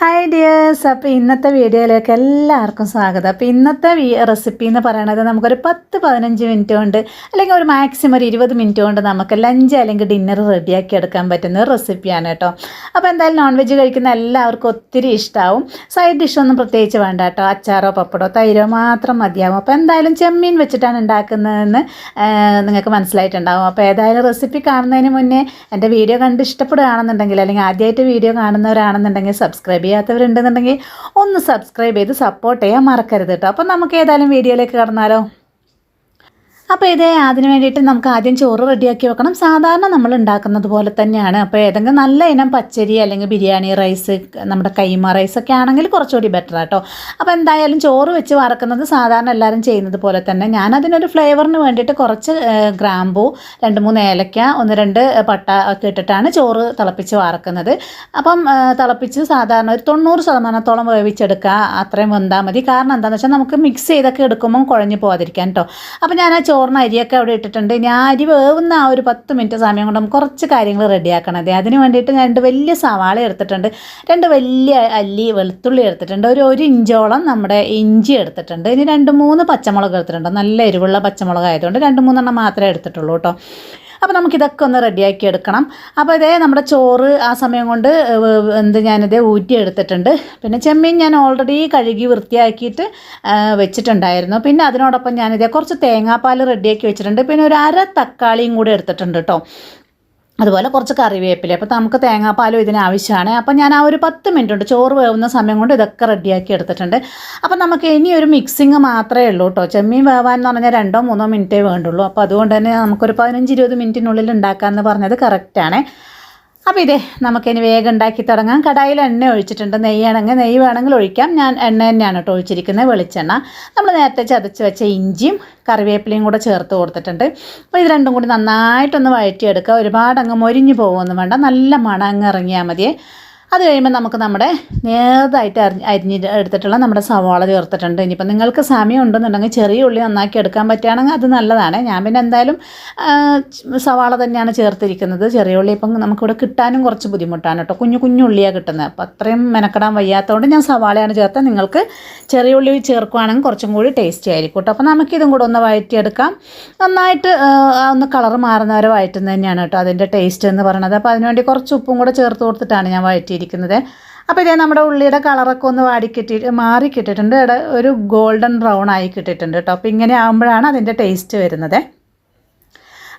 Hi dears അപ്പോൾ ഇന്നത്തെ വീഡിയോയിലേക്ക് എല്ലാവർക്കും സ്വാഗതം. അപ്പോൾ ഇന്നത്തെ റെസിപ്പി എന്ന് പറയുന്നത് നമുക്കൊരു പത്ത് പതിനഞ്ച് മിനിറ്റ് കൊണ്ട് അല്ലെങ്കിൽ ഒരു മാക്സിമം ഒരു ഇരുപത് മിനിറ്റ് കൊണ്ട് നമുക്ക് ലഞ്ച് അല്ലെങ്കിൽ ഡിന്നർ റെഡിയാക്കി എടുക്കാൻ പറ്റുന്ന റെസിപ്പിയാണ് കേട്ടോ. അപ്പോൾ എന്തായാലും നോൺ വെജ് കഴിക്കുന്ന എല്ലാവർക്കും ഒത്തിരി ഇഷ്ടമാവും സൈഡ് ഡിഷൊന്നും പ്രത്യേകിച്ച് വേണ്ട കേട്ടോ. അച്ചാറോ പപ്പടോ തൈരോ മാത്രം മതിയാവും. അപ്പോൾ എന്തായാലും ചെമ്മീൻ വെച്ചിട്ടാണ് ഉണ്ടാക്കുന്നതെന്ന് നിങ്ങൾക്ക് മനസ്സിലായിട്ടുണ്ടാവും. അപ്പോൾ ഏതായാലും റെസിപ്പി കാണുന്നതിന് മുന്നേ എന്റെ വീഡിയോ കണ്ട് ഇഷ്ടപ്പെടുകയാണെന്നുണ്ടെങ്കിൽ അല്ലെങ്കിൽ ആദ്യമായിട്ട് വീഡിയോ കാണുന്നവരാണെന്നുണ്ടെങ്കിൽ സബ്സ്ക്രൈബ് ചെയ്യാത്തവരുണ്ടെന്നുണ്ടെങ്കിൽ ഒന്ന് സബ്സ്ക്രൈബ് ചെയ്ത് സപ്പോർട്ട് ചെയ്യാൻ മറക്കരുത് കേട്ടോ. അപ്പോൾ നമുക്ക് ഏതായാലും വീഡിയോയിലേക്ക് കടന്നാലോ. അപ്പോൾ ഇതേ അതിന് വേണ്ടിയിട്ട് നമുക്ക് ആദ്യം ചോറ് റെഡിയാക്കി വെക്കണം. സാധാരണ നമ്മൾ ഉണ്ടാക്കുന്നത് പോലെ തന്നെയാണ്. അപ്പോൾ ഏതെങ്കിലും നല്ല ഇനം പച്ചരി അല്ലെങ്കിൽ ബിരിയാണി റൈസ് നമ്മുടെ കൈമ റൈസ് ഒക്കെ ആണെങ്കിൽ കുറച്ചുകൂടി ബെറ്റർ ആട്ടോ അപ്പോൾ എന്തായാലും ചോറ് വെച്ച് വറക്കുന്നത് സാധാരണ എല്ലാവരും ചെയ്യുന്നത് പോലെ തന്നെ. ഞാൻ അതിനൊരു ഫ്ലേവറിന് വേണ്ടിയിട്ട് കുറച്ച് ഗ്രാമ്പു രണ്ട് മൂന്ന് ഏലക്ക ഒന്ന് രണ്ട് പട്ട ഒക്കെ ഇട്ടിട്ടാണ് ചോറ് തിളപ്പിച്ച് വറക്കുന്നത്. അപ്പം തിളപ്പിച്ച് സാധാരണ ഒരു തൊണ്ണൂറ് ശതമാനത്തോളം വേവിച്ചെടുക്കുക. അത്രയും വെന്താൽ മതി. കാരണം എന്താണെന്ന് വെച്ചാൽ നമുക്ക് മിക്സ് ചെയ്തൊക്കെ എടുക്കുമ്പം കുഴഞ്ഞു പോകാതിരിക്കാൻ കേട്ടോ അപ്പോൾ ഞാൻ ആ ചോറിന് അരിയൊക്കെ അവിടെ ഇട്ടിട്ടുണ്ട്. ഞാൻ അരി വേവുന്ന ആ ഒരു പത്ത് മിനിറ്റ് സമയം കൊണ്ട് കുറച്ച് കാര്യങ്ങൾ റെഡിയാക്കണത് അതിന് വേണ്ടിയിട്ട് ഞാൻ രണ്ട് വലിയ സവാള എടുത്തിട്ടുണ്ട്. രണ്ട് വലിയ അല്ലി വെളുത്തുള്ളി എടുത്തിട്ടുണ്ട്. ഒരു ഒരു ഇഞ്ചോളം നമ്മുടെ ഇഞ്ചി എടുത്തിട്ടുണ്ട്. ഇനി രണ്ട് മൂന്ന് പച്ചമുളക് എടുത്തിട്ടുണ്ട്. നല്ല എരിവുള്ള പച്ചമുളക് ആയതുകൊണ്ട് രണ്ട് മൂന്നെണ്ണം മാത്രമേ എടുത്തിട്ടുള്ളൂ കേട്ടോ. അപ്പോൾ നമുക്കിതൊക്കെ ഒന്ന് റെഡിയാക്കി എടുക്കണം. അപ്പോൾ ഇതേ നമ്മുടെ ചോറ് ആ സമയം കൊണ്ട് എന്ത് ഞാനിത് ഊറ്റി എടുത്തിട്ടുണ്ട്. പിന്നെ ചെമ്മീൻ ഞാൻ ഓൾറെഡി കഴുകി വൃത്തിയാക്കിയിട്ട് വെച്ചിട്ടുണ്ടായിരുന്നു. പിന്നെ അതിനോടൊപ്പം ഞാനിതേ കുറച്ച് തേങ്ങാപ്പാൽ റെഡിയാക്കി വെച്ചിട്ടുണ്ട്. പിന്നെ ഒരു അര തക്കാളിയും കൂടി എടുത്തിട്ടുണ്ട് കേട്ടോ അതുപോലെ കുറച്ച് കറിവേപ്പില. അപ്പോൾ നമുക്ക് തേങ്ങാപ്പാലും ഇതിന് ആവശ്യമാണ് അപ്പോൾ ഞാൻ ആ ഒരു പത്ത് മിനിറ്റ് ഉണ്ട് ചോറ് വേവുന്ന സമയം കൊണ്ട് ഇതൊക്കെ റെഡിയാക്കി എടുത്തിട്ടുണ്ട്. അപ്പോൾ നമുക്ക് ഇനി ഒരു മിക്സിങ് മാത്രമേ ഉള്ളൂ കേട്ടോ ചെമ്മീൻ വേവാൻ എന്ന് പറഞ്ഞാൽ രണ്ടോ മൂന്നോ മിനിറ്റേ വേണ്ടുള്ളൂ. അപ്പോൾ അതുകൊണ്ട് തന്നെ നമുക്കൊരു പതിനഞ്ച് ഇരുപത് മിനിറ്റിനുള്ളിൽ ഉണ്ടാക്കാമെന്ന് പറഞ്ഞത് കറക്റ്റാണ് അപ്പോൾ ഇതേ നമുക്കിനി വേഗം ഉണ്ടാക്കി തുടങ്ങാം. കടായിൽ എണ്ണ ഒഴിച്ചിട്ടുണ്ട്. നെയ്യാണെങ്കിൽ നെയ്യ് വേണമെങ്കിൽ ഒഴിക്കാം. ഞാൻ എണ്ണ തന്നെയാണ് കേട്ടോ ഒഴിച്ചിരിക്കുന്നത് വെളിച്ചെണ്ണ. നമ്മൾ നേരത്തെ ചതച്ച് വെച്ച ഇഞ്ചിയും കറിവേപ്പിലയും കൂടെ ചേർത്ത് കൊടുത്തിട്ടുണ്ട്. അപ്പോൾ ഇത് രണ്ടും കൂടി നന്നായിട്ടൊന്ന് വഴറ്റിയെടുക്കുക. ഒരുപാട് അങ്ങ് മൊരിഞ്ഞു പോകുമെന്ന് വേണ്ട. നല്ല മണം അങ്ങ് ഇറങ്ങിയാൽ മതിയേ. അത് കഴിയുമ്പോൾ നമുക്ക് നമ്മുടെ നേതായിട്ട് അരി അരിഞ്ഞ് എടുത്തിട്ടുള്ള നമ്മുടെ സവാള ചേർത്തിട്ടുണ്ട്. ഇനിയിപ്പോൾ നിങ്ങൾക്ക് സമയം ഉണ്ടെന്നുണ്ടെങ്കിൽ ചെറിയ ഉള്ളി നന്നാക്കി എടുക്കാൻ പറ്റുകയാണെങ്കിൽ അത് നല്ലതാണ്. ഞാൻ പിന്നെ എന്തായാലും സവാള തന്നെയാണ് ചേർത്തിരിക്കുന്നത്. ചെറിയ ഉള്ളി ഇപ്പം നമുക്കിവിടെ കിട്ടാനും കുറച്ച് ബുദ്ധിമുട്ടാണ് കേട്ടോ. കുഞ്ഞു കുഞ്ഞു ഉള്ളിയാണ് കിട്ടുന്നത്. അപ്പോൾ അത്രയും മെനക്കെടാൻ വയ്യാത്തതുകൊണ്ട് ഞാൻ സവാളയാണ് ചേർത്തത്. നിങ്ങൾക്ക് ചെറിയ ഉള്ളി ചേർക്കുകയാണെങ്കിൽ കുറച്ചും കൂടി ടേസ്റ്റി ആയിരിക്കും കേട്ടോ. അപ്പോൾ നമുക്കിതും കൂടെ ഒന്ന് വഴറ്റിയെടുക്കാം. നന്നായിട്ട് ഒന്ന് കളർ മാറുന്നവരെ വഴറ്റുന്നത് തന്നെയാണ് കേട്ടോ അതിന്റെ ടേസ്റ്റ് എന്ന് പറയുന്നത്. അപ്പോൾ അതിനുവേണ്ടി കുറച്ച് ഉപ്പും കൂടെ ചേർത്ത് കൊടുത്തിട്ടാണ് ഞാൻ വഴറ്റിയിരിക്കുന്നത് അപ്പോൾ ഇതേ നമ്മുടെ ഉള്ളിയുടെ കളറൊക്കെ ഒന്ന് വാടിക്കിട്ടി മാറി കിട്ടിയിട്ടുണ്ട്. ഒരു ഗോൾഡൻ ബ്രൗൺ ആയി കിട്ടിയിട്ടുണ്ട് കേട്ടോ. അപ്പോൾ ഇങ്ങനെ ആകുമ്പോഴാണ് അതിന്റെ ടേസ്റ്റ് വരുന്നത്.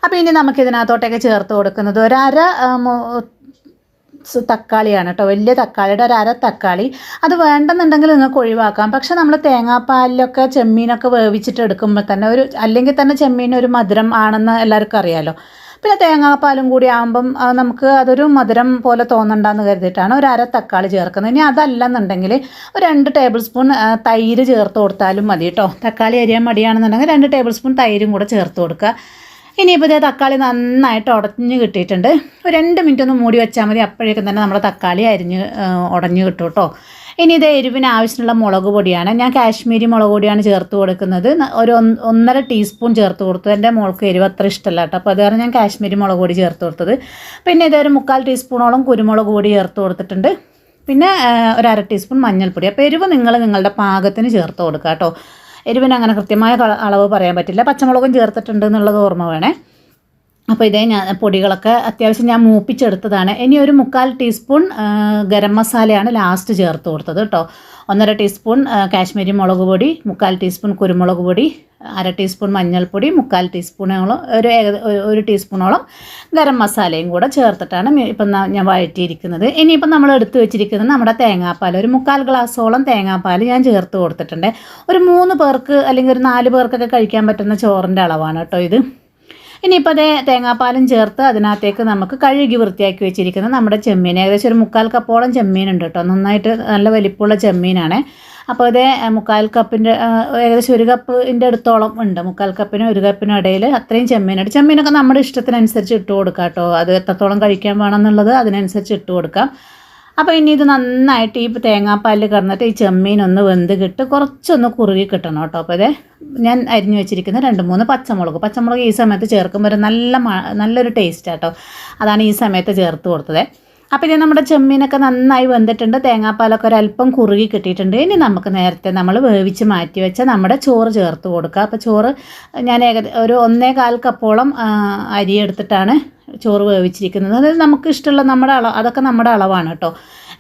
അപ്പോൾ ഇനി നമുക്ക് ഇതിനകത്തോട്ടൊക്കെ ചേർത്ത് കൊടുക്കുന്നത് ഒരു അര തക്കാളിയാണ് കേട്ടോ. വലിയ തക്കാളിയുടെ ഒരു അര തക്കാളി. അത് വേണ്ടെന്നുണ്ടെങ്കിൽ നിങ്ങൾക്ക് ഒഴിവാക്കാം. പക്ഷേ നമ്മൾ തേങ്ങാപ്പാലിലൊക്കെ ചെമ്മീനൊക്കെ വേവിച്ചിട്ട് എടുക്കുമ്പോൾ തന്നെ ഒരു അല്ലെങ്കിൽ തന്നെ ചെമ്മീൻ ഒരു മധുരം ആണെന്ന് എല്ലാവർക്കും അറിയാലോ. പിന്നെ തേങ്ങാപ്പാലും കൂടി ആകുമ്പം നമുക്ക് അതൊരു മധുരം പോലെ തോന്നണ്ടെന്ന് കരുതിയിട്ടാണ് ഒരു അര തക്കാളി ചേർക്കുന്നത്. ഇനി അതല്ലെന്നുണ്ടെങ്കിൽ ഒരു രണ്ട് ടേബിൾ സ്പൂൺ തൈര് ചേർത്ത് കൊടുത്താലും മതി കേട്ടോ. തക്കാളി അരിയാൻ മടിയാണെന്നുണ്ടെങ്കിൽ രണ്ട് ടേബിൾ സ്പൂൺ തൈരും കൂടെ ചേർത്ത് കൊടുക്കുക. ഇനിയിപ്പോൾ ഇതേ തക്കാളി നന്നായിട്ട് ഉടഞ്ഞ് കിട്ടിയിട്ടുണ്ട്. ഒരു രണ്ട് മിനിറ്റ് ഒന്ന് മൂടി വെച്ചാൽ മതി. അപ്പോഴേക്കും തന്നെ നമ്മുടെ തക്കാളി അരിഞ്ഞ് ഉടഞ്ഞ് കിട്ടും കേട്ടോ. ഇനി ഇത് എരിവിന് ആവശ്യമുള്ള മുളക് പൊടിയാണ്. ഞാൻ കാശ്മീരി മുളക് പൊടിയാണ് ചേർത്ത് കൊടുക്കുന്നത്. ഒരു ഒന്ന് ഒന്നര ടീസ്പൂൺ ചേർത്ത് കൊടുത്തു. എന്റെ മോൾക്ക് എരിവ് അത്ര ഇഷ്ടമല്ല കേട്ടോ. അപ്പോൾ അത് കാരണം ഞാൻ കാശ്മീരി മുളക് പൊടി ചേർത്ത് കൊടുത്തത്. പിന്നെ ഇതൊരു മുക്കാൽ ടീസ്പൂണോളം കുരുമുളക് പൊടി ചേർത്ത് കൊടുത്തിട്ടുണ്ട്. പിന്നെ ഒരു അര ടീസ്പൂൺ മഞ്ഞൾപ്പൊടി. അപ്പോൾ എരിവ് നിങ്ങൾ നിങ്ങളുടെ പാകത്തിന് ചേർത്ത് കൊടുക്കുക കേട്ടോ. എരിവിന് അങ്ങനെ കൃത്യമായ അളവ് പറയാൻ പറ്റില്ല. പച്ചമുളകും ചേർത്തിട്ടുണ്ട് എന്നുള്ളത് ഓർമ്മ വേണേ. അപ്പോൾ ഇതേ ഞാൻ പൊടികളൊക്കെ അത്യാവശ്യം ഞാൻ മൂപ്പിച്ചെടുത്തതാണ്. ഇനി ഒരു മുക്കാൽ ടീസ്പൂൺ ഗരം മസാലയാണ് ലാസ്റ്റ് ചേർത്ത് കൊടുത്തത് കേട്ടോ ഒന്നര ടീസ്പൂൺ കാശ്മീരി മുളക് പൊടി മുക്കാൽ ടീസ്പൂൺ കുരുമുളക് പൊടി അര ടീസ്പൂൺ മഞ്ഞൾപ്പൊടി മുക്കാൽ ടീസ്പൂണോളം ഒരു ഒരു- ടീസ്പൂണോളം ഗരം മസാലയും കൂടെ ചേർത്തിട്ടാണ് ഇപ്പം ഞാൻ വഴറ്റിയിരിക്കുന്നത്. ഇനിയിപ്പം നമ്മൾ എടുത്തു വെച്ചിരിക്കുന്നത് നമ്മുടെ തേങ്ങാപ്പാൽ. ഒരു മുക്കാൽ ഗ്ലാസ്സോളം തേങ്ങാപ്പാൽ ഞാൻ ചേർത്ത് കൊടുത്തിട്ടുണ്ട്. ഒരു മൂന്ന് പേർക്ക് അല്ലെങ്കിൽ ഒരു നാല് പേർക്കൊക്കെ കഴിക്കാൻ പറ്റുന്ന ചോറിന്റെ അളവാണ് കേട്ടോ ഇത്. ഇനിയിപ്പോൾ അതേ തേങ്ങാപ്പാലും ചേർത്ത് അതിനകത്തേക്ക് നമുക്ക് കഴുകി വൃത്തിയാക്കി വെച്ചിരിക്കുന്ന നമ്മുടെ ചെമ്മീൻ. ഏകദേശം ഒരു മുക്കാൽ കപ്പോളം ചെമ്മീനുണ്ട് കേട്ടോ. നന്നായിട്ട് നല്ല വലിപ്പമുള്ള ചെമ്മീനാണ്. അപ്പോൾ അതേ മുക്കാൽ കപ്പിന്റെ ഏകദേശം ഒരു കപ്പിന്റെ അടുത്തോളം ഉണ്ട്. മുക്കാൽ കപ്പിനും ഒരു കപ്പിനും ഇടയിൽ അത്രയും ചെമ്മീനുണ്ട്. ചെമ്മീനൊക്കെ നമ്മുടെ ഇഷ്ടത്തിനനുസരിച്ച് ഇട്ട് കൊടുക്കാം കേട്ടോ. അത് എത്രത്തോളം കഴിക്കാൻ വേണമെന്നുള്ളത് അതിനനുസരിച്ച് ഇട്ട് കൊടുക്കാം. അപ്പോൾ ഇനി ഇത് നന്നായിട്ട് ഈ തേങ്ങാപ്പാലിൽ കിടന്നിട്ട് ഈ ചെമ്മീൻ ഒന്ന് വെന്ത് കിട്ട് കുറച്ചൊന്ന് കുറുകി കിട്ടണം കേട്ടോ. അപ്പോൾ ഇതേ ഞാൻ അരിഞ്ഞു വെച്ചിരിക്കുന്ന രണ്ട് മൂന്ന് പച്ചമുളക്. പച്ചമുളക് ഈ സമയത്ത് ചേർക്കുമ്പോൾ ഒരു നല്ല നല്ലൊരു ടേസ്റ്റ് കേട്ടോ. അതാണ് ഈ സമയത്ത് ചേർത്ത് കൊടുത്തത്. അപ്പോൾ ഇനി നമ്മുടെ ചെമ്മീനൊക്കെ നന്നായി വെന്തിട്ടുണ്ട്. തേങ്ങാപ്പാലൊക്കെ ഒരല്പം കുറുകി കിട്ടിയിട്ടുണ്ട്. ഇനി നമുക്ക് നേരത്തെ നമ്മൾ വേവിച്ച് മാറ്റി വെച്ച നമ്മുടെ ചോറ് ചേർത്ത് കൊടുക്കുക അപ്പോൾ ചോറ് ഞാൻ ഏകദേശം ഒരു ഒന്നേ കാൽ കപ്പോളം അരി എടുത്തിട്ടാണ് ചോറ് വേവിച്ചിരിക്കുന്നത്. അതായത് നമുക്ക് ഇഷ്ടമുള്ള നമ്മുടെ അളവ് അതൊക്കെ നമ്മുടെ അളവാണ് കേട്ടോ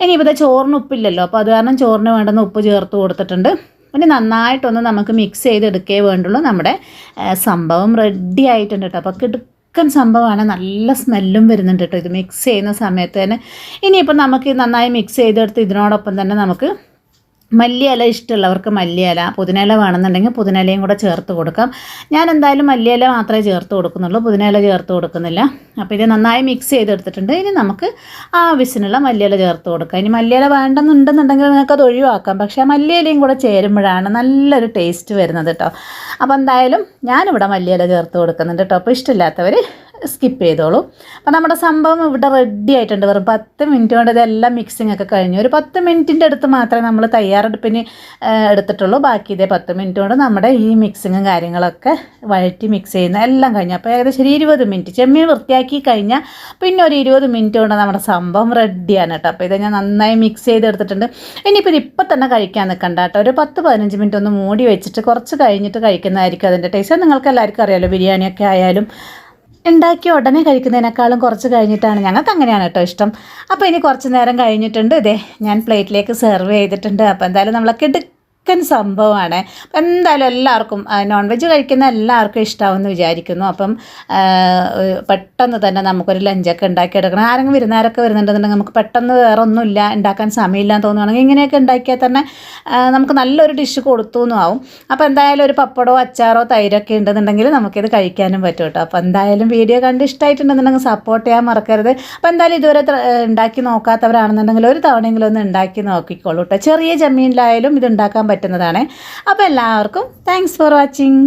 ഇനി ഇവിടെ ചോറിന് ഉപ്പില്ലല്ലോ. അപ്പോൾ അത് കാരണം ചോറിന് വേണ്ടുന്ന ഉപ്പ് ചേർത്ത് കൊടുത്തിട്ടുണ്ട്. പിന്നെ നന്നായിട്ടൊന്ന് നമുക്ക് മിക്സ് ചെയ്തെടുക്കേ വേണ്ടുള്ളൂ. നമ്മുടെ സംഭവം റെഡി ആയിട്ടുണ്ട് കേട്ടോ അപ്പോൾ കിടുക്കൻ സംഭവമാണ്. നല്ല സ്മെല്ലും വരുന്നുണ്ട് കേട്ടോ ഇത് മിക്സ് ചെയ്യുന്ന സമയത്ത് തന്നെ. ഇനിയിപ്പോൾ നമുക്ക് നന്നായി മിക്സ് ചെയ്തെടുത്ത് ഇതിനോടൊപ്പം തന്നെ നമുക്ക് മല്ലിയില ഇഷ്ടമുള്ളവർക്ക് മല്ലിയില പുതിനില വേണമെന്നുണ്ടെങ്കിൽ പുതിനിലയും കൂടെ ചേർത്ത് കൊടുക്കാം. ഞാൻ എന്തായാലും മല്ലിയില മാത്രമേ ചേർത്ത് കൊടുക്കുന്നുള്ളൂ പുതിനില ചേർത്ത് കൊടുക്കുന്നില്ല. അപ്പോൾ ഇത് നന്നായി മിക്സ് ചെയ്തെടുത്തിട്ടുണ്ട്. ഇനി നമുക്ക് ആവശ്യത്തിനുള്ള മല്ലിയില ചേർത്ത് കൊടുക്കാം. ഇനി മല്ലിയില വേണ്ടെന്നുണ്ടെന്നുണ്ടെങ്കിൽ നിങ്ങൾക്ക് അത് ഒഴിവാക്കാം. പക്ഷേ ആ മല്ലിയിലയും കൂടെ ചേരുമ്പോഴാണ് നല്ലൊരു ടേസ്റ്റ് വരുന്നത് കേട്ടോ അപ്പോൾ എന്തായാലും ഞാനിവിടെ മല്ലിയില ചേർത്ത് കൊടുക്കുന്നുണ്ട് കേട്ടോ അപ്പോൾ ഇഷ്ടമില്ലാത്തവർ സ്കിപ്പ് ചെയ്തോളൂ. അപ്പോൾ നമ്മുടെ സംഭവം ഇവിടെ റെഡി ആയിട്ടുണ്ട്. വെറും പത്ത് മിനിറ്റ് കൊണ്ട് ഇതെല്ലാം മിക്സിംഗ് ഒക്കെ കഴിഞ്ഞു. ഒരു പത്ത് മിനിറ്റിന്റെ അടുത്ത് മാത്രമേ നമ്മൾ തയ്യാറെടുപ്പിന് എടുത്തിട്ടുള്ളൂ. ബാക്കി ഇതേ പത്ത് മിനിറ്റ് കൊണ്ട് നമ്മുടെ ഈ മിക്സിങ്ങും കാര്യങ്ങളൊക്കെ വഴറ്റി മിക്സ് ചെയ്യുന്ന എല്ലാം കഴിഞ്ഞു. അപ്പോൾ ഏകദേശം ഒരു ഇരുപത് മിനിറ്റ് ചെമ്മീൻ വൃത്തിയാക്കി കഴിഞ്ഞാൽ പിന്നെ ഒരു ഇരുപത് മിനിറ്റ് കൊണ്ട് നമ്മുടെ സംഭവം റെഡിയാണ് കേട്ടോ. അപ്പോൾ ഇത് ഞാൻ നന്നായി മിക്സ് ചെയ്തെടുത്തിട്ടുണ്ട്. ഇനിയിപ്പോൾ ഇത് ഇപ്പം തന്നെ കഴിക്കാൻ നിൽക്കണ്ട കേട്ടോ. ഒരു പത്ത് പതിനഞ്ച് മിനിറ്റ് ഒന്ന് മൂടി വെച്ചിട്ട് കുറച്ച് കഴിഞ്ഞിട്ട് കഴിക്കുന്നതായിരിക്കും അതിന്റെ ടേസ്റ്റ് നിങ്ങൾക്ക് എല്ലാവർക്കും അറിയാമല്ലോ ബിരിയാണിയൊക്കെ ആയാലും ഉണ്ടാക്കി ഉടനെ കഴിക്കുന്നതിനേക്കാളും കുറച്ച് കഴിഞ്ഞിട്ടാണ്. ഞങ്ങൾക്ക് അങ്ങനെയാണ് കേട്ടോ ഇഷ്ടം. അപ്പോൾ ഇനി കുറച്ച് നേരം കഴിഞ്ഞിട്ടുണ്ട്. ഇതേ ഞാൻ പ്ലേറ്റിലേക്ക് സെർവ് ചെയ്തിട്ടുണ്ട്. അപ്പോൾ എന്തായാലും നമ്മളെ കിടുക്കൻ സംഭവമാണ്. അപ്പം എന്തായാലും എല്ലാവർക്കും നോൺ വെജ് കഴിക്കുന്ന എല്ലാവർക്കും ഇഷ്ടമാവുമെന്ന് വിചാരിക്കുന്നു. അപ്പം പെട്ടെന്ന് തന്നെ നമുക്കൊരു ലഞ്ചൊക്കെ ഉണ്ടാക്കിയെടുക്കണം. ആരെങ്കിലും വിരുന്നാരൊക്കെ വരുന്നുണ്ടെന്നുണ്ടെങ്കിൽ നമുക്ക് പെട്ടെന്ന് വേറെ ഒന്നുമില്ല ഉണ്ടാക്കാൻ സമയമില്ല എന്ന് തോന്നുവാണെങ്കിൽ ഇങ്ങനെയൊക്കെ ഉണ്ടാക്കിയാൽ തന്നെ നമുക്ക് നല്ലൊരു ഡിഷ് കൊടുത്തു എന്നും ആവും. അപ്പോൾ എന്തായാലും ഒരു പപ്പടോ അച്ചാറോ തൈരൊക്കെ ഉണ്ടെന്നുണ്ടെങ്കിൽ നമുക്കിത് കഴിക്കാനും പറ്റും കേട്ടോ. അപ്പോൾ എന്തായാലും വീഡിയോ കണ്ട് ഇഷ്ടമായിട്ടുണ്ടെന്നുണ്ടെങ്കിൽ സപ്പോർട്ട് ചെയ്യാൻ മറക്കരുത്. അപ്പോൾ എന്തായാലും ഇതുവരെ ഉണ്ടാക്കി നോക്കാത്തവരാണെന്നുണ്ടെങ്കിൽ ഒരു തവണയെങ്കിലും ഒന്ന് ഉണ്ടാക്കി നോക്കിക്കോളൂ കേട്ടോ. ചെറിയ ജമീനിലായാലും ഇത് ഉണ്ടാക്കാൻ പറ്റുന്നതാണ്. അപ്പോൾ എല്ലാവർക്കും താങ്ക്സ് ഫോർ വാച്ചിങ്